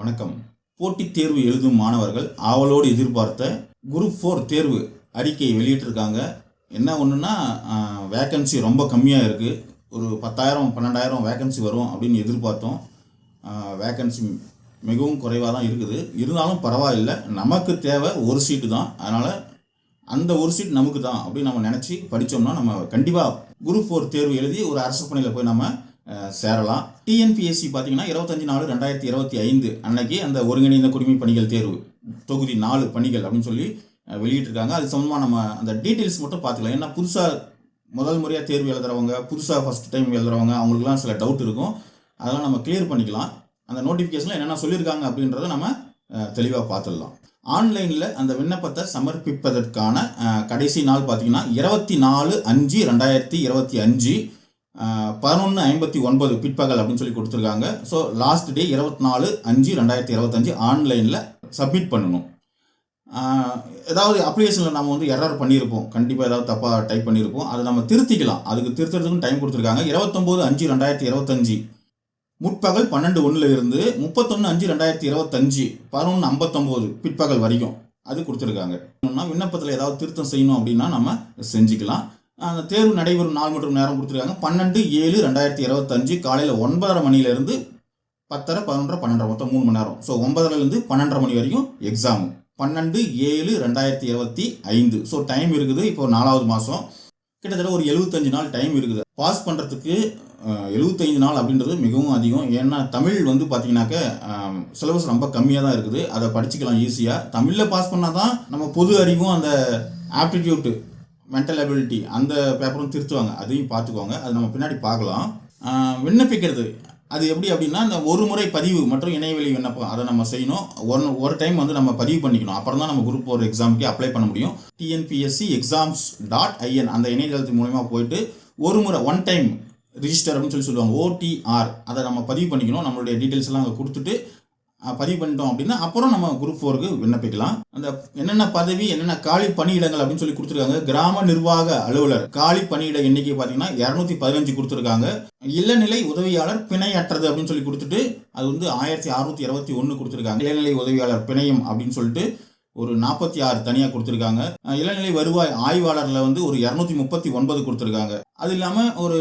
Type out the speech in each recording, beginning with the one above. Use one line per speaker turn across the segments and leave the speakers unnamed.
வணக்கம். போட்டித் தேர்வு எழுதும் மாணவர்கள் ஆவலோடு எதிர்பார்த்த குரூப் ஃபோர் தேர்வு அறிக்கையை வெளியிட்டிருக்காங்க. என்ன ஒன்றுன்னா வேக்கன்சி ரொம்ப கம்மியாக இருக்குது ஒரு பத்தாயிரம் பன்னெண்டாயிரம் வேக்கன்சி வரும் அப்படின்னு எதிர்பார்த்தோம். வேக்கன்சி மிகவும் குறைவாக தான் இருக்குது. இருந்தாலும் பரவாயில்லை. நமக்கு தேவை ஒரு சீட்டு தான். அதனால் அந்த ஒரு சீட் நமக்கு தான் அப்படின்னு நம்ம நினச்சி படித்தோம்னா நம்ம கண்டிப்பாக குரூப் ஃபோர் தேர்வு எழுதி ஒரு அரசு பணியில் போய் நம்ம சேரலாம். டிஎன்பிஎஸ்சி பார்த்தீங்கன்னா இருபத்தஞ்சி நாலு ரெண்டாயிரத்தி இருபத்தி ஐந்து அன்னைக்கு அந்த ஒருங்கிணைந்த குடிமை பணிகள் தேர்வு. தொகுதி நாலு பணிகள் அப்படின்னு சொல்லி வெளியிட்டிருக்காங்க. அது சம்மந்தமாக நம்ம அந்த டீட்டெயில்ஸ் மட்டும் பார்த்துக்கலாம் ஏன்னா புதுசாக முதல் முறையாக தேர்வு எழுதுறவங்க புதுசாக ஃபஸ்ட் டைம் எழுதுறவங்க அவங்களுக்குலாம் சில டவுட் இருக்கும். அதெல்லாம் நம்ம கிளியர் பண்ணிக்கலாம். அந்த நோட்டிஃபிகேஷனில் என்னென்ன சொல்லியிருக்காங்க அப்படின்றத நம்ம தெளிவாக பார்த்துடலாம் ஆன்லைனில் அந்த விண்ணப்பத்தை சமர்ப்பிப்பதற்கான கடைசி நாள் பார்த்தீங்கன்னா இருபத்தி நாலு அஞ்சு ரெண்டாயிரத்தி இருபத்தி அஞ்சு. பதினொன்று ஐம்பத்தி ஒன்பது பிற்பகல் அப்படின்னு சொல்லி கொடுத்துருக்காங்க. ஸோ லாஸ்ட் டே இருபத்தி நாலு அஞ்சு ரெண்டாயிரத்தி இருபத்தஞ்சு ஆன்லைனில் சப்மிட் பண்ணணும். ஏதாவது அப்ளிகேஷனில் நம்ம வந்து எரர் பண்ணியிருப்போம். கண்டிப்பாக ஏதாவது தப்பாக டைப் பண்ணியிருப்போம். அதை நம்ம திருத்திக்கலாம். அதுக்கு திருத்துறதுக்கும் டைம் கொடுத்துருக்காங்க. இருபத்தொம்போது அஞ்சு ரெண்டாயிரத்தி இருபத்தஞ்சு. முற்பகல் பன்னெண்டு ஒன்றில் இருந்து முப்பத்தொன்று அஞ்சு ரெண்டாயிரத்தி இருபத்தஞ்சு பதினொன்று ஐம்பத்தொம்போது பிற்பகல் வரைக்கும் அது கொடுத்துருக்காங்க. இன்னொன்னா விண்ணப்பத்தில் ஏதாவது திருத்தம் செய்யணும் அப்படின்னா நம்ம செஞ்சுக்கலாம். அந்த தேர்வு நடைபெறும் நாள் மற்றும் நேரம் கொடுத்துருக்காங்க. பன்னெண்டு ஏழு ரெண்டாயிரத்தி இருபத்தஞ்சு காலையில் ஒன்பதரை மணிலேருந்து பத்தரை பதினொன்றரை பன்னெண்டரை மொத்தம் மூணு மணி நேரம். ஸோ ஒன்பதரைலேருந்து பன்னெண்டரை மணி வரைக்கும் எக்ஸாமு பன்னெண்டு ஏழு ரெண்டாயிரத்தி இருபத்தி ஐந்து. ஸோ டைம் இருக்குது. இப்போ நாலாவது மாதம் கிட்டத்தட்ட ஒரு எழுபத்தஞ்சு நாள் டைம் இருக்குது. பாஸ் பண்ணுறதுக்கு எழுபத்தைந்து நாள் அப்படின்றது மிகவும் அதிகம். ஏன்னா தமிழ் வந்து பார்த்தீங்கன்னாக்க சிலபஸ் ரொம்ப கம்மியாக தான் இருக்குது. அதை படிச்சுக்கலாம் ஈஸியாக தமிழில் பாஸ் பண்ணால் தான் நம்ம பொது அறிவும் அந்த ஆப்டிடியூட்டு மென்டல் அபிலிட்டி அந்த பேப்பரும் திருத்துவாங்க. அதையும் பார்த்துக்கோங்க. அது நம்ம பின்னாடி பார்க்கலாம். விண்ணப்பிக்கிறது. அது எப்படி அப்படின்னா இந்த ஒரு முறை பதிவு மற்றும் இணையவெளி விண்ணப்பம். அதை நம்ம செய்யணும். ஒன் ஒரு டைம் வந்து நம்ம பதிவு பண்ணிக்கணும். அப்புறம் தான் நம்ம குரூப் ஒரு எக்ஸாமுக்கு அப்ளை பண்ண முடியும். டிஎன்பிஎஸ்சி எக்ஸாம்ஸ் டாட் ஐஎன் அந்த இணையதளத்து மூலயமா போயிட்டு ஒரு முறை ஒன் டைம் ரிஜிஸ்டர் அப்படின்னு சொல்லி சொல்லுவாங்க. ஓடிஆர் அதை நம்ம பதிவு பண்ணிக்கணும். நம்மளுடைய டீட்டெயில்ஸ் எல்லாம் அங்கே கொடுத்துட்டு பதிவு பண்ணிட்டோம் அப்படின்னா அப்புறம் நம்ம குரூப் ஃபோருக்கு விண்ணப்பிக்கலாம். அந்த என்னென்ன பதவி என்னென்ன காலி பணியிடங்கள் அப்படின்னு சொல்லி கொடுத்துருக்காங்க. கிராம நிர்வாக அலுவலர் காலி பணியிட எண்ணிக்கை பார்த்தீங்கன்னா இரநூத்தி பதினஞ்சு கொடுத்துருக்காங்க. இளநிலை உதவியாளர் பிணையற்றது அப்படின்னு சொல்லி கொடுத்துட்டு அது வந்து ஆயிரத்தி அறுநூத்தி இருபத்தி ஒன்று கொடுத்துருக்காங்க. இளநிலை உதவியாளர் பிணையம் அப்படின்னு சொல்லிட்டு ஒரு நாற்பத்தி ஆறு தனியாக கொடுத்துருக்காங்க. இளநிலை வருவாய் ஆய்வாளரில் வந்து ஒரு இரநூத்தி முப்பத்தி ஒன்பது கொடுத்துருக்காங்க. அது இல்லாமல் ஒரு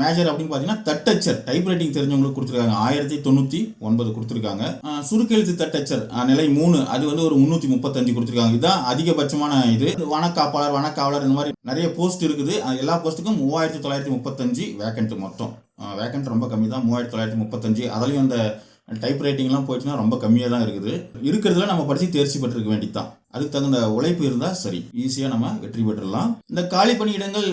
மேஜர் அப்படின்னு பார்த்தீங்கன்னா தட்டச்சர் டைப்ரைட்டிங் தெரிஞ்சவங்களுக்கு கொடுத்துருக்காங்க. ஆயிரத்தி தொண்ணூற்றி ஒன்பது கொடுத்துருக்காங்க. சுருக்கெழுத்து தட்டச்சர் நிலை மூணு அது வந்து ஒரு முந்நூற்றி முப்பத்தஞ்சு கொடுத்துருக்காங்க. இதுதான் அதிகபட்சமான இது. வனக்காப்பாளர் வனக்காவலர் இந்த மாதிரி நிறைய போஸ்ட் இருக்குது. அது எல்லா போஸ்ட்டுக்கும் மூவாயிரத்தி தொள்ளாயிரத்தி முப்பத்தஞ்சு வேக்கண்ட் மொத்தம். வேக்கண்ட் ரொம்ப கம்மி தான். மூவாயிரத்தி தொள்ளாயிரத்தி முப்பத்தஞ்சு. அதுலேயும் அந்த டைப் ரைட்டிங்லாம் போயிடுச்சுன்னா ரொம்ப கம்மியாக தான் இருக்குது. இருக்கிறதுல நம்ம படித்து தேர்ச்சி பெற்றிருக்க வேண்டியது தான் அதுக்கு தகுந்த உழைப்பு இருந்தால் சரி. ஈஸியாக நம்ம வெற்றி பெற்றுடலாம். இந்த காலி பணியிடங்கள்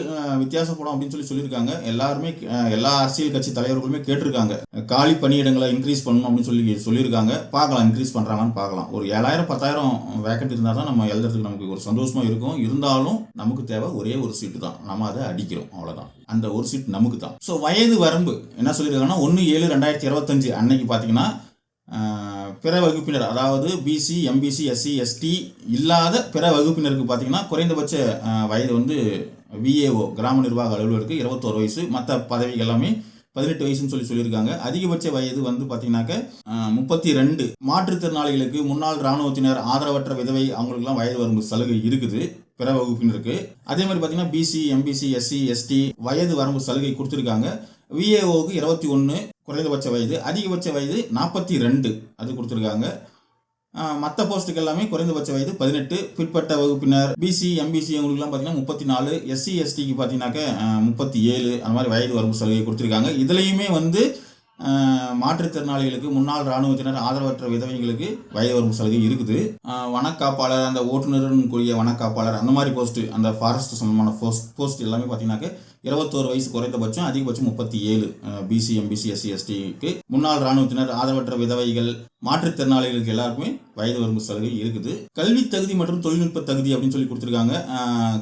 வித்தியாசப்படும் அப்படின்னு சொல்லி சொல்லியிருக்காங்க. எல்லாருமே எல்லா அரசியல் கட்சி தலைவர்களுமே கேட்டிருக்காங்க. காலி பணியிடங்களை இன்க்ரீஸ் பண்ணணும் அப்படின்னு சொல்லி சொல்லியிருக்காங்க. பார்க்கலாம் இன்க்ரீஸ் பண்ணுறாங்கன்னு பார்க்கலாம். ஒரு ஏழாயிரம் பத்தாயிரம் வேக்கண்ட் இருந்தால் தான் நம்ம எழுதுறதுக்கு நமக்கு ஒரு சந்தோஷமாக இருக்கும். இருந்தாலும் நமக்கு தேவை ஒரே ஒரு சீட்டு தான். நம்ம அதை அடிக்கிறோம் அவ்வளோதான் அந்த ஒரு சீட் நமக்கு தான். ஸோ வயது வரம்பு என்ன சொல்லியிருக்காங்கன்னா ஒன்று ஏழு ரெண்டாயிரத்தி இருபத்தஞ்சு அன்னைக்கு பார்த்தீங்கன்னா பிற வகுப்பினர் அதாவது பிசி எம்பிசி எஸ்சி எஸ்டி இல்லாத பிற வகுப்பினருக்கு பார்த்தீங்கன்னா குறைந்தபட்ச வயது வந்து விஏஓ கிராம நிர்வாக அலுவலருக்கு இருபத்தோரு வயசு. மற்ற பதவிகள் எல்லாமே பதினெட்டு வயசுன்னு சொல்லி சொல்லியிருக்காங்க. அதிகபட்ச வயது வந்து பார்த்தீங்கன்னாக்க முப்பத்தி ரெண்டு மாற்றுத்திறனாளிகளுக்கு முன்னாள் இராணுவத்தினர் ஆதரவற்ற விதவை அவங்களுக்குலாம் வயது வரம்பு சலுகை இருக்குது பிற வகுப்பினருக்கு. அதே மாதிரி பார்த்தீங்கன்னா பிசி எம்பிசி எஸ்சி எஸ்டி வயது வரம்பு சலுகை கொடுத்துருக்காங்க. விஏஓக்கு இருபத்தி ஒன்று குறைந்தபட்ச வயது அதிகபட்ச வயது நாற்பத்தி ரெண்டு அது கொடுத்துருக்காங்க. மற்ற போஸ்ட்டுக்கு எல்லாமே குறைந்தபட்ச வயது பதினெட்டு. பிற்பட்ட வகுப்பினர் பிசி எம்பிசி அவங்களுக்குலாம் பார்த்தீங்கன்னா முப்பத்தி நாலு எஸ்சி எஸ்டிக்கு பார்த்தீங்கன்னாக்க முப்பத்தி ஏழு. அந்த மாதிரி வயது வரம்பு சலுகை கொடுத்துருக்காங்க. இதுலேயுமே வந்து மாற்றுத்திறனாளிகளுக்கு முன்னாள் இராணுவத்தினர் ஆதரவற்ற விதவைகளுக்கு வயது வரம்பு சலுகை இருக்குது. வனக்காப்பாளர் அந்த ஓட்டுநருன்னு கூடிய வனக்காப்பாளர் அந்த மாதிரி போஸ்ட் அந்த ஃபாரஸ்ட் சம்பந்தமான போஸ்ட் போஸ்ட் எல்லாமே பார்த்தீங்கன்னாக்க இருபத்தோரு வயசு குறைந்தபட்சம் அதிகபட்சம் முப்பத்தி ஏழு பிசி எம்பிசி எஸ்சி எஸ்டிக்கு முன்னாள் இராணுவத்தினர் ஆதரவற்ற விதவைகள் மாற்றுத்திறனாளிகளுக்கு எல்லாருக்குமே வயது வரம்பு சலுகை இருக்குது. கல்வி தகுதி மற்றும் தொழில்நுட்ப தகுதி அப்படின்னு சொல்லி கொடுத்துருக்காங்க.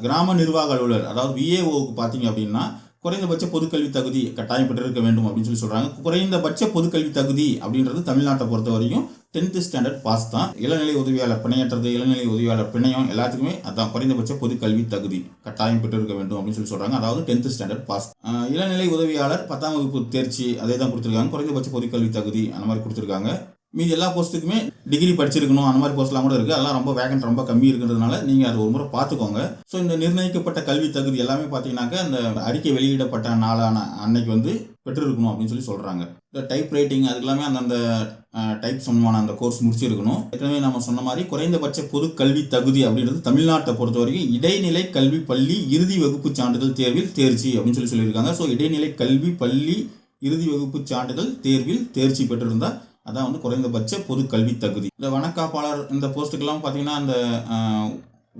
கிராம நிர்வாக அலுவலர் அதாவது விஏஓக்கு பார்த்தீங்க அப்படின்னா குறைந்தபட்ச பொதுக்கல்வி தகுதி கட்டாயம் பெற்றிருக்க வேண்டும் அப்படின்னு சொல்லி சொல்றாங்க. குறைந்தபட்ச பொதுக்கல்வி தகுதி அப்படின்றது தமிழ்நாட்டை பொறுத்த வரைக்கும் டென்த்து ஸ்டாண்டர்ட் பாஸ் தான். இளநிலை உதவியாளர் பிணையற்றது இளநிலை உதவியாளர் பிணையம் எல்லாத்துக்குமே அதான் குறைந்தபட்ச பொதுக்கல்வி தகுதி கட்டாயம் பெற்றிருக்க வேண்டும் அப்படின்னு சொல்லி சொல்றாங்க. அதாவது டென்த்து ஸ்டாண்டர்ட் பாஸ் இளநிலை உதவியாளர் பத்தாம் வகுப்பு தேர்ச்சி அதே தான் கொடுத்துருக்காங்க. குறைந்தபட்ச பொதுக்கல்வி தகுதி அந்த மாதிரி கொடுத்துருக்காங்க. மீதி எல்லா போஸ்ட்டுக்குமே டிகிரி படிச்சிருக்கணும் அந்த மாதிரி போஸ்ட்லாம் கூட இருக்குது அதெல்லாம் ரொம்ப வேகன்ட் ரொம்ப கம்மி இருக்கிறதுனால நீங்கள் அது ஒரு முறை பார்த்துக்கோங்க. ஸோ இந்த நிர்ணயிக்கப்பட்ட கல்வி தகுதி எல்லாமே பார்த்தீங்கன்னாக்கா இந்த அறிக்கை வெளியிடப்பட்ட நாளான அன்னைக்கு வந்து பெற்றிருக்கணும் அப்படின்னு சொல்லி சொல்கிறாங்க இந்த டைப் ரைட்டிங் அது எல்லாமே அந்தந்த டைப் சம்பந்தமான அந்த கோர்ஸ் முடிச்சிருக்கணும். ஏற்கனவே நம்ம சொன்ன மாதிரி குறைந்தபட்ச பொது கல்வி தகுதி அப்படின்றது தமிழ்நாட்டை பொறுத்த வரைக்கும் இடைநிலை கல்வி பள்ளி இறுதி வகுப்பு சான்றிதழ் தேர்வில் தேர்ச்சி அப்படின்னு சொல்லி சொல்லியிருக்காங்க. ஸோ இடைநிலை கல்வி பள்ளி இறுதி வகுப்பு சான்றிதழ் தேர்வில் தேர்ச்சி பெற்றிருந்தால் அதான் வந்து குறைந்தபட்ச பொது கல்வி தகுதி. இந்த வனக்காப்பாளர் இந்த போஸ்ட்டுக்கெல்லாம் பார்த்தீங்கன்னா அந்த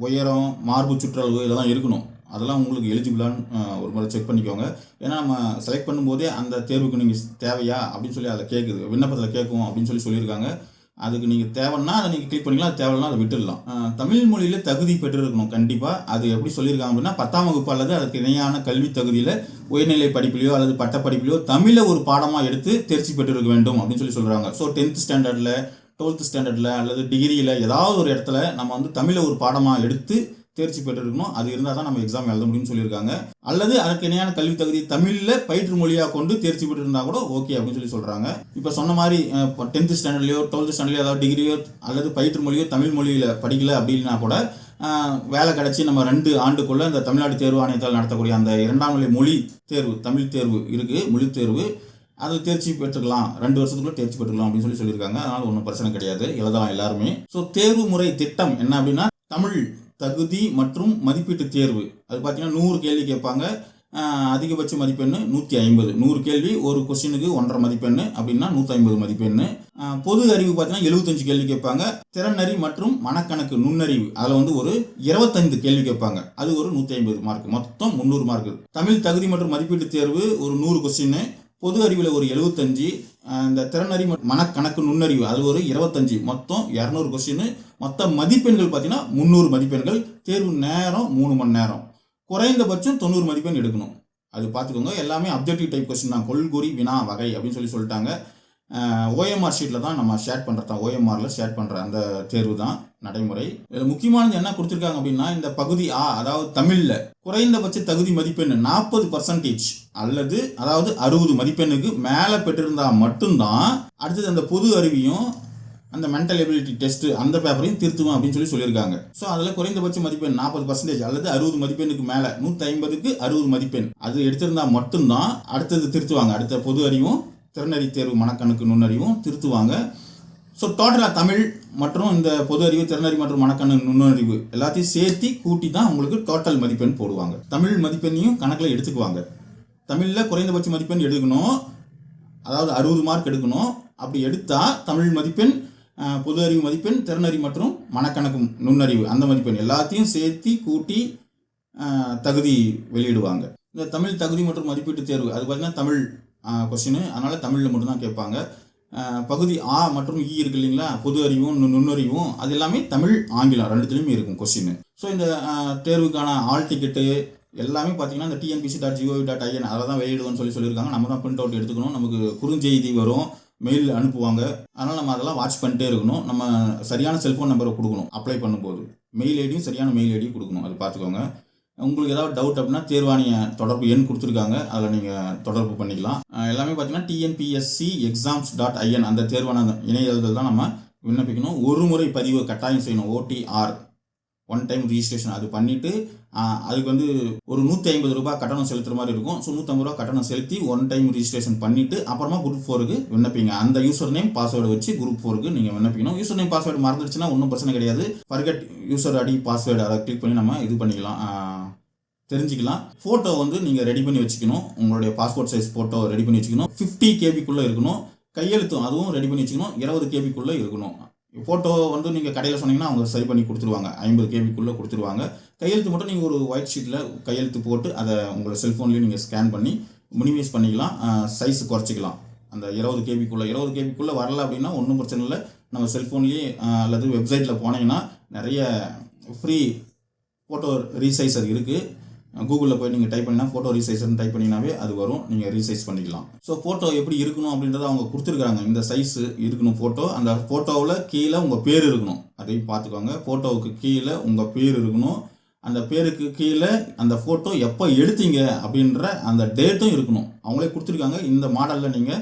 உயரம் மார்பு சுற்றளவு இதெல்லாம் இருக்கணும். அதெல்லாம் உங்களுக்கு எலிஜிபிளான்னு ஒரு முறை செக் பண்ணிக்கோங்க. ஏன்னா நம்ம செலக்ட் பண்ணும்போதே அந்த தேர்வுக்கு நீங்கள் தேவையா அப்படின்னு சொல்லி அதில் கேட்குது விண்ணப்பத்தில் கேட்கும் அப்படின்னு சொல்லி சொல்லியிருக்காங்க. அதுக்கு நீங்கள் தேவைன்னா அதை நீங்கள் கிளிக் பண்ணிக்கலாம். அது தேவைன்னா அதை விட்டுடலாம். தமிழ் மொழியில் தகுதி பெற்றிருக்கணும் கண்டிப்பாக அது எப்படி சொல்லியிருக்காங்க அப்படின்னா பத்தாம் வகுப்பு அல்லது அதுக்கு இணையான கல்வி தகுதியில் உயர்நிலை படிப்பிலையோ அல்லது பட்டப்படிப்பிலையோ தமிழை ஒரு பாடமாக எடுத்து தேர்ச்சி பெற்றிருக்க வேண்டும் அப்படின்னு சொல்லி சொல்கிறாங்க ஸோ டென்த் ஸ்டாண்டர்டில் டுவெல்த் ஸ்டாண்டர்டில் அல்லது டிகிரியில் ஏதாவது ஒரு இடத்துல நம்ம வந்து தமிழை ஒரு பாடமாக எடுத்து தேர்ச்சி பெற்றிருக்கணும். அது இருந்தால் தான் நம்ம எக்ஸாம் எழுத முடியும்னு சொல்லியிருக்காங்க. அல்லது அதற்கு இணையான கல்வி தகுதி தமிழில் பயிற்று மொழியாக கொண்டு தேர்ச்சி பெற்றிருந்தா கூட ஓகே அப்படின்னு சொல்லி சொல்கிறாங்க இப்போ சொன்ன மாதிரி டென்த் ஸ்டாண்டர்ட்லையோ டுவெல்த் ஸ்டாண்டர்ட்லையோ ஏதாவது டிகிரியோ அல்லது பயிற்று மொழியோ தமிழ் மொழியில் படிக்கல அப்படின்னா கூட வேலை கிடச்சி நம்ம ரெண்டு ஆண்டுக்குள்ளே இந்த தமிழ்நாடு தேர்வு ஆணையத்தால் நடத்தக்கூடிய அந்த இரண்டாம் நிலை மொழி தேர்வு தமிழ் தேர்வு இருக்குது மொழி தேர்வு. அதில் தேர்ச்சி பெற்றுக்கலாம். ரெண்டு வருஷத்துக்குள்ளே தேர்ச்சி பெற்றுக்கலாம் அப்படின்னு சொல்லி சொல்லியிருக்காங்க. அதனால் ஒன்றும் பிரச்சனை கிடையாது. எழுதலாம் எல்லாருமே. ஸோ தேர்வு முறை திட்டம் என்ன அப்படின்னா தமிழ் தகுதி மற்றும் மதிப்பீட்டு தேர்வு. அது பார்த்தீங்கன்னா நூறு கேள்வி கேட்பாங்க. அதிகபட்ச மதிப்பெண் நூற்றி ஐம்பது. நூறு கேள்வி ஒரு கொஸ்டினுக்கு ஒன்றரை மதிப்பெண் அப்படின்னா நூற்றி ஐம்பது மதிப்பெண் பொது அறிவு பார்த்தீங்கன்னா எழுபத்தஞ்சு கேள்வி கேட்பாங்க. திறனறி மற்றும் மனக்கணக்கு நுண்ணறிவு. அதில் வந்து ஒரு இருபத்தைந்து கேள்வி கேட்பாங்க. அது ஒரு நூற்றி ஐம்பது மார்க் மொத்தம் முந்நூறு மார்க் தமிழ் தகுதி மற்றும் மதிப்பீட்டு தேர்வு ஒரு நூறு கொஸ்டின் பொது அறிவில் ஒரு எழுபத்தஞ்சு அந்த திறனறி மனக்கணக்கு நுண்ணறிவு அது ஒரு இருபத்தஞ்சு. மொத்தம் இரநூறு கொஸ்டின் மொத்த மதிப்பெண்கள் பார்த்தீங்கன்னா முந்நூறு மதிப்பெண்கள். தேர்வு நேரம் மூணு மணி நேரம். குறைந்தபட்சம் தொண்ணூறு மதிப்பெண் எடுக்கணும். அது பார்த்துக்கோங்க எல்லாமே அப்ஜெக்டிவ் டைப் கொஸ்டின் தான். கொள்குறி வினா வகை அப்படின்னு சொல்லி சொல்லிட்டாங்க. ஓஎம்ஆர் ஷீட்டில் தான் நம்ம ஷேர் பண்ணுறது தான் ஓஎம்ஆரில் ஷேர் பண்ணுற அந்த தேர்வு தான் நடைமுறை. இதில் முக்கியமானது என்ன கொடுத்துருக்காங்க அப்படின்னா இந்த பகுதி ஆ அதாவது தமிழில் குறைந்தபட்ச தகுதி மதிப்பெண் நாற்பது பர்சன்டேஜ் அல்லது அதாவது அறுபது மதிப்பெண்ணுக்கு மேலே பெற்றிருந்தால் மட்டும்தான் அடுத்தது அந்த பொது அறிவியும் அந்த மென்டல் எபிலிட்டி டெஸ்ட் அந்த பேப்பரையும் திருத்துவோம் அப்படின்னு சொல்லி சொல்லியிருக்காங்க. ஸோ அதில் குறைந்தபட்ச மதிப்பெண் நாற்பது பர்சன்டேஜ் அல்லது அறுபது மதிப்பெண்ணுக்கு மேலே நூற்றி ஐம்பதுக்கு அறுபது மதிப்பெண் அது எடுத்திருந்தால் மட்டும்தான் அடுத்தது திருத்துவாங்க. அடுத்த பொது அறிவும் திறனறி தேர்வு மனக்கணக்கு நுண்ணறிவும் திருத்துவாங்க. ஸோ டோட்டலாக தமிழ் மற்றும் இந்த பொது அறிவு திறனறி மற்றும் மனக்கணக்கு நுண்ணறிவு எல்லாத்தையும் சேர்த்து கூட்டி தான் உங்களுக்கு டோட்டல் மதிப்பெண் போடுவாங்க. தமிழ் மதிப்பெண்ணையும் கணக்கில் எடுத்துக்குவாங்க. தமிழில் குறைந்தபட்ச மதிப்பெண் எடுக்கணும். அதாவது அறுபது மார்க் எடுக்கணும். அப்படி எடுத்தால் தமிழ் மதிப்பெண் பொது அறிவு மதிப்பெண் திறனறி மற்றும் மனக்கணக்கு நுண்ணறிவு அந்த மதிப்பெண் எல்லாத்தையும் சேர்த்து கூட்டி தகுதி வெளியிடுவாங்க. இந்த தமிழ் தகுதி மற்றும் மதிப்பீட்டு தேர்வு அது பார்த்தீங்கன்னா தமிழ் கொஸ்டின் அதனால் தமிழில் மட்டும்தான் கேட்பாங்க. பகுதி ஆ மற்றும் இ இருக்கு இல்லைங்களா? பொது அறிவும் நு- நுண்ணறிவும் அது எல்லாமே தமிழ் ஆங்கிலம் ரெண்டுத்துலேயுமே இருக்கும் கொஸ்டின் ஸோ இந்த தேர்வுக்கான ஆல் டிக்கெட்டு எல்லாமே பார்த்தீங்கன்னா இந்த TNPSC dot GOV dot IN அதில் தான் வெளியிடுவோம்னு சொல்லி சொல்லியிருக்காங்க. நம்ம தான் பிரிண்ட் அவுட் எடுத்துக்கணும். நமக்கு குறுஞ்செய்தி வரும் மெயில் அனுப்புவாங்க. அதனால் நம்ம அதெல்லாம் வாட்ச் பண்ணிட்டே இருக்கணும். நம்ம சரியான செல்ஃபோன் நம்பரை கொடுக்கணும் அப்ளை பண்ணும்போது. மெயில் ஐடியும் சரியான மெயில் ஐடியும் கொடுக்கணும். அது பார்த்துக்கோங்க உங்களுக்கு ஏதாவது டவுட் அப்படின்னா தேர்வாணிய தொடர்பு எண் கொடுத்துருக்காங்க. அதில் நீங்கள் தொடர்பு பண்ணிக்கலாம். எல்லாமே பார்த்தீங்கன்னா டிஎன்பிஎஸ்சி எக்ஸாம்ஸ் டாட் ஐஎன் அந்த தேர்வான இணையதளத்தில் தான் நம்ம விண்ணப்பிக்கணும். ஒரு முறை பதிவு கட்டாயம் செய்யணும். ஓடிஆர் ஒன் டைம் ரிஜிஸ்ட்ரேஷன் அது பண்ணிவிட்டு அதுக்கு வந்து ஒரு நூற்றி ஐம்பது ரூபாய் கட்டணம் செலுத்துகிற மாதிரி இருக்கும். ஸோ நூற்றம்பது ரூபா கட்டணம் செலுத்தி ஒன் டைம் ரிஜிஸ்ட்ரேஷன் பண்ணிவிட்டு அப்புறமா குரூப் ஃபோருக்கு விண்ணப்பிங்க. அந்த யூசர் நேம் பாஸ்வேர்டு வச்சு குரூப் ஃபோருக்கு நீங்கள் விண்ணப்பிக்கணும். யூசர் நேம் பாஸ்வேர்டு மறந்துடுச்சுன்னா ஒன்றும் பிரச்சனை கிடையாது. ஃபர்கட் யூசர் அடி பாஸ்வேர்டு அதை கிளிக் பண்ணி நம்ம இது பண்ணிக்கலாம். தெரிஞ்சுக்கலாம். ஃபோட்டோ வந்து நீங்கள் ரெடி பண்ணி வச்சுக்கணும். உங்களுடைய பாஸ்போர்ட் சைஸ் ஃபோட்டோ ரெடி பண்ணி வச்சுக்கணும். ஃபிஃப்டி கேபிக்குள்ளே இருக்கணும். கையெழுத்தும் அதுவும் ரெடி பண்ணி வச்சுக்கணும். இருபது கேபிக்குள்ளே இருக்கணும். ஃபோட்டோ வந்து நீங்கள் கடையில் சொன்னீங்கன்னா அவங்க சரி பண்ணி கொடுத்துருவாங்க. ஐம்பது கேபிக்குள்ளே கொடுத்துருவாங்க. கையெழுத்து மட்டும் நீங்கள் ஒரு ஒயிட் ஷீட்டில் கையெழுத்து போட்டு அதை உங்களை செல்ஃபோன்லேயும் நீங்கள் ஸ்கேன் பண்ணி மினிமைஸ் பண்ணிக்கலாம். சைஸ் குறைச்சிக்கலாம். அந்த இருபது கேபிக்குள்ளே இருபது கேபிக்குள்ளே வரல அப்படின்னா ஒன்றும் பிரச்சனை இல்லை. நம்ம செல்ஃபோன்லேயே அல்லது வெப்சைட்டில் போனீங்கன்னா நிறைய ஃப்ரீ ஃபோட்டோ ரீசைசர் இருக்குது கூகுளில் போய் நீங்கள் டைப் பண்ணினா ஃபோட்டோ ரீசைஸ்னு டைப் பண்ணினாவே அது வரும். நீங்கள் ரீசைஸ் பண்ணிக்கலாம். ஸோ ஃபோட்டோ எப்படி இருக்கணும் அப்படின்றத அவங்க கொடுத்துருக்காங்க. இந்த சைஸு இருக்கணும் ஃபோட்டோ அந்த ஃபோட்டோவில் கீழே உங்கள் பேர் இருக்கணும். அதையும் பார்த்துக்கோங்க. ஃபோட்டோவுக்கு கீழே உங்கள் பேர் இருக்கணும். அந்த பேருக்கு கீழே அந்த ஃபோட்டோ எப்போ எடுத்தீங்க அப்படின்ற அந்த டேட்டும் இருக்கணும். அவங்களே கொடுத்துருக்காங்க. இந்த மாடலில் நீங்கள்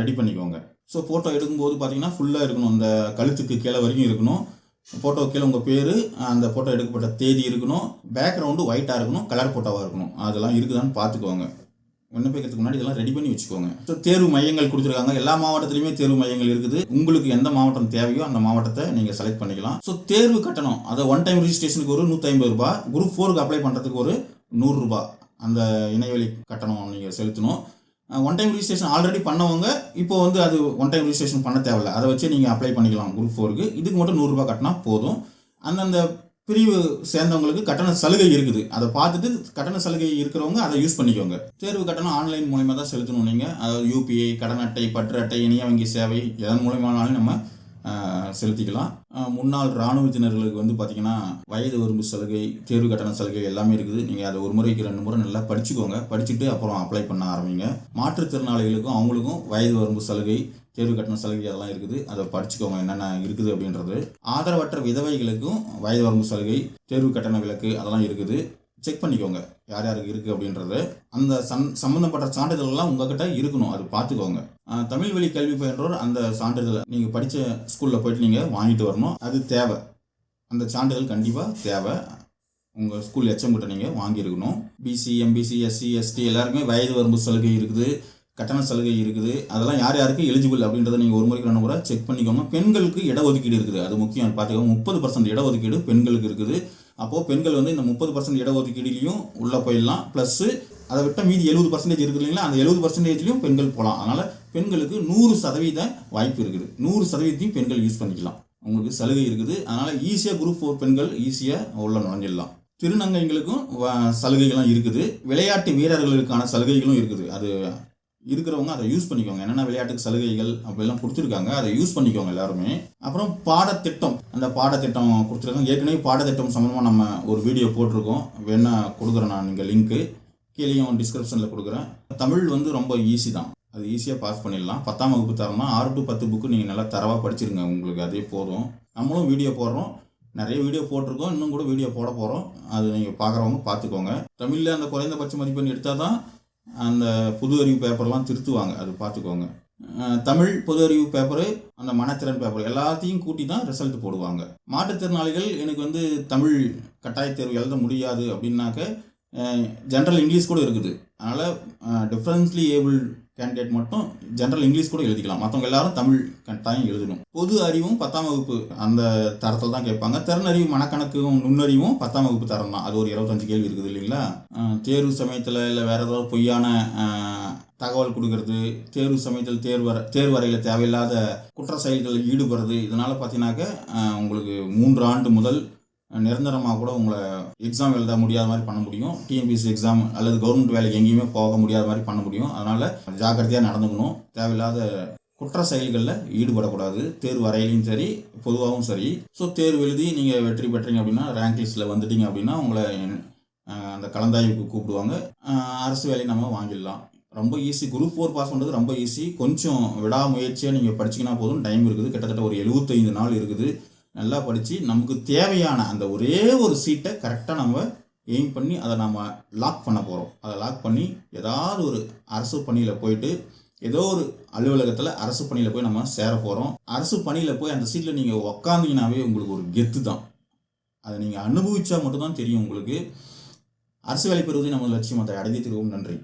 ரெடி பண்ணிக்கோங்க. ஸோ ஃபோட்டோ எடுக்கும்போது பார்த்தீங்கன்னா ஃபுல்லாக இருக்கணும். அந்த கழுத்துக்கு கீழே வரைக்கும் இருக்கணும். ஃபோட்டோ கீழே உங்கள் பேர் அந்த ஃபோட்டோ எடுக்கப்பட்ட தேதி இருக்கணும். பேக்ரவுண்டு ஒயிட்டாக இருக்கணும் கலர் ஃபோட்டோவாக இருக்கணும். அதெல்லாம் இருக்குதான்னு பார்த்துக்கோங்க. விண்ணப்பிக்கிறதுக்கு முன்னாடி இதெல்லாம் ரெடி பண்ணி வச்சுக்கோங்க. ஸோ தேர்வு மையங்கள் கொடுத்துருக்காங்க. எல்லா மாவட்டத்துலையுமே தேர்வு மையங்கள் இருக்குது. உங்களுக்கு எந்த மாவட்டம் தேவையோ அந்த மாவட்டத்தை நீங்கள் செலக்ட் பண்ணிக்கலாம். ஸோ தேர்வு கட்டணம் அதை ஒன் டைம் ரிஜிஸ்ட்ரேஷனுக்கு ஒரு நூற்றி ஐம்பது ரூபாய் குரூப் ஃபோருக்கு அப்ளை பண்ணுறதுக்கு ஒரு நூறுரூபா அந்த இணையவெளி கட்டணம் நீங்கள் செலுத்தணும். ஒன் டைம் ரிஜிஸ்ட்ரேஷன் ஆல்ரெடி பண்ணவங்க இப்போ வந்து அது ஒன் டைம் ரிஜிஸ்ட்ரேஷன் பண்ண தேவையில்ல. அதை வச்சு நீங்கள் அப்ளை பண்ணிக்கலாம் குரூப் ஃபோருக்கு இதுக்கு மட்டும் நூறுரூபா கட்டினா போதும். அந்தந்த பிரிவு சேர்ந்தவங்களுக்கு கட்டண சலுகை இருக்குது. அதை பார்த்துட்டு கட்டண சலுகை இருக்கிறவங்க அதை யூஸ் பண்ணிக்கோங்க. தேர்வு கட்டணம் ஆன்லைன் மூலயமா தான் செலுத்தணும் நீங்கள் அதாவது யூபிஐ கடன் அட்டை பற்று அட்டை இணைய வங்கி சேவை எதன் மூலயமானாலும் நம்ம செலுத்திக்கலாம். முன்னாள் முன்னாள் இராணுவத்தினர்களுக்கு வந்து பார்த்தீங்கன்னா வயது வரம்பு சலுகை தேர்வு கட்டண சலுகை எல்லாமே இருக்குது. நீங்கள் அதை ஒரு முறைக்கு ரெண்டு முறை நல்லா படிச்சுக்கோங்க. படிச்சுட்டு அப்புறம் அப்ளை பண்ண ஆரம்பிங்க. மாற்றுத்திறனாளிகளுக்கும் அவங்களுக்கும் வயது வரம்பு சலுகை தேர்வு கட்டண சலுகை அதெல்லாம் இருக்குது. அதை படிச்சுக்கோங்க என்னென்ன இருக்குது அப்படின்றது. ஆதரவற்ற விதவைகளுக்கும் வயது வரம்பு சலுகை தேர்வு கட்டண விலக்கு அதெல்லாம் இருக்குது. செக் பண்ணிக்கோங்க. யார் யாருக்கு இருக்குது அப்படின்றது அந்த சம் சம்மந்தப்பட்ட சான்றிதழ்லாம் உங்ககிட்ட இருக்கணும். அது பார்த்துக்கோங்க. தமிழ் வழி கல்வி பயின்றோர் அந்த சான்றிதழை நீங்கள் படித்த ஸ்கூலில் போயிட்டு நீங்கள் வாங்கிட்டு வரணும். அது தேவை. அந்த சான்றிதழ் கண்டிப்பாக தேவை. உங்கள் ஸ்கூல் எச்எம் கிட்ட நீங்கள் வாங்கியிருக்கணும். பிசி எம்பிசி எஸ்சி எஸ்டி எல்லாருக்குமே வயது வரம்பு சலுகை இருக்குது. கட்டண சலுகை இருக்குது. அதெல்லாம் யார் யாருக்கு எலிஜிபிள் அப்படின்றத நீங்கள் ஒரு முறைக்கு ரெண்டு முறை செக் பண்ணிக்கோங்க. பெண்களுக்கு இடஒதுக்கீடு இருக்குது. அது முக்கியம். பார்த்துக்கோங்க. முப்பது பர்சன்ட் இடஒதுக்கீடு பெண்களுக்கு இருக்குது. அப்போது பெண்கள் வந்து இந்த முப்பது பர்சன்ட் இடஒதுக்கீடுலையும் உள்ளே போயிடலாம். ப்ளஸ்ஸு அதை விட்டால் மீதி எழுபது பர்சன்டேஜ் இருக்குது இல்லைங்களா? அந்த எழுபது பர்சன்டேஜ்லையும் பெண்கள் போகலாம். அதனால் பெண்களுக்கு நூறு சதவீத வாய்ப்பு இருக்குது. நூறு சதவீதத்தையும் பெண்கள் யூஸ் பண்ணிக்கலாம். உங்களுக்கு சலுகை இருக்குது. அதனால் ஈஸியாக குரூப் ஃபோர் பெண்கள் ஈஸியாக உள்ள நுழைஞ்சிடலாம். திருநங்கைகளுக்கும் வ- சலுகைகளும் இருக்குது. விளையாட்டு வீரர்களுக்கான சலுகைகளும் இருக்குது. அது இருக்கிறவங்க அதை யூஸ் பண்ணிக்கோங்க. என்னென்ன விளையாட்டுக்கு சலுகைகள் அப்படிலாம் கொடுத்துருக்காங்க அதை யூஸ் பண்ணிக்கோங்க எல்லாருமே. அப்புறம் பாடத்திட்டம். அந்த பாடத்திட்டம் கொடுத்துருக்காங்க. ஏற்கனவே பாடத்திட்டம் சம்மந்தமாக நம்ம ஒரு வீடியோ போட்டிருக்கோம். வேணா கொடுக்குறேன் நான் நீங்கள் லிங்க்கு கீழேயும் டிஸ்கிரிப்ஷனில் கொடுக்குறேன். தமிழ் வந்து ரொம்ப ஈஸி தான். அது ஈஸியாக பாஸ் பண்ணிடலாம். பத்தாம் வகுப்பு தரம்னா ஆறு டு பத்து புக்கு நீங்கள் நல்லா தரவாக படிச்சிருங்க உங்களுக்கு. அதே போதும். நம்மளும் வீடியோ போடுறோம். நிறைய வீடியோ போட்டிருக்கோம். இன்னும் கூட வீடியோ போட போகிறோம் அது நீங்கள் பார்க்குறவங்க பார்த்துக்கோங்க தமிழில் அந்த குறைந்தபட்ச மதிப்பெண் எடுத்தால் தான் அந்த புது அறிவு பேப்பர்லாம் திருத்துவாங்க அது பார்த்துக்கோங்க. தமிழ் பொது அறிவு பேப்பரு அந்த மனத்திறன் பேப்பர் எல்லாத்தையும் கூட்டி தான் ரிசல்ட் போடுவாங்க. மாற்றுத்திறனாளிகள் எனக்கு வந்து தமிழ் கட்டாயத் தேர்வு எழுத முடியாது அப்படின்னாக்க ஜென்ரல் இங்கிலீஷ் கூட இருக்குது. அதனால் டிஃப்ரென்ஸ்லி ஏபிள் கேண்டிடேட் மட்டும் ஜென்ரல் இங்கிலீஷ் கூட எழுதிக்கலாம். மற்றவங்க எல்லாரும் தமிழ் கட்டாயம் எழுதணும். பொது அறிவும் பத்தாம் வகுப்பு அந்த தரத்தில் தான் கேட்பாங்க. திறனறிவு மனக்கணக்கும் நுண்ணறிவும் பத்தாம் வகுப்பு தரம் தான். அது ஒரு இருபத்தஞ்சு கேள்வி இருக்குது இல்லைங்களா? தேர்வு சமயத்தில் இல்லை வேற ஏதாவது பொய்யான தகவல் கொடுக்கறது தேர்வு சமயத்தில் தேர்வு வர தேர்வு அறையில் தேவையில்லாத குற்ற செயல்களில் ஈடுபடுறது இதனால் பார்த்தீங்கன்னாக்க உங்களுக்கு மூன்று ஆண்டு முதல் நிரந்தரமாக கூட உங்களை எக்ஸாம் எழுத முடியாத மாதிரி பண்ண முடியும். டிஎன்பிஎஸ்சி எக்ஸாம் அல்லது கவர்மெண்ட் வேலைக்கு எங்கேயுமே போக முடியாத மாதிரி பண்ண முடியும். அதனால் ஜாக்கிரதையாக நடந்துக்கணும். தேவையில்லாத குற்ற செயல்களில் ஈடுபடக்கூடாது. தேர்வு வரையிலையும் சரி பொதுவாகவும் சரி. ஸோ தேர்வு எழுதி நீங்கள் வெற்றி பெற்றீங்க அப்படின்னா ரேங்க் லிஸ்ட்டில் வந்துட்டீங்க அப்படின்னா உங்களை அந்த கலந்தாய்வுக்கு கூப்பிடுவாங்க. அரசு வேலையை நம்ம வாங்கிடலாம். ரொம்ப ஈஸி குரூப் ஃபோர் பாஸ் பண்ணுறது ரொம்ப ஈஸி கொஞ்சம் விடாமுயற்சியாக நீங்கள் படிச்சிங்கன்னா போதும். டைம் இருக்குது. கிட்டத்தட்ட ஒரு எழுபத்தைந்து நாள் இருக்குது. நல்லா படித்து நமக்கு தேவையான அந்த ஒரே ஒரு சீட்டை கரெக்டாக நம்ம எய்ம் பண்ணி அதை நம்ம லாக் பண்ண போகிறோம் அதை லாக் பண்ணி ஏதாவது ஒரு அரசு பணியில் போயிட்டு ஏதோ ஒரு அலுவலகத்தில் அரசு பணியில் போய் நம்ம சேர போகிறோம் அரசு பணியில் போய் அந்த சீட்டில் நீங்கள் உக்காந்தீங்கன்னாவே உங்களுக்கு ஒரு கெத்து தான். அதை நீங்கள் அனுபவித்தா மட்டும்தான் தெரியும் உங்களுக்கு. அரசு வேலை பெறுவதே நம்ம லட்சியம் அதை அடைந்து திருவும். நன்றி.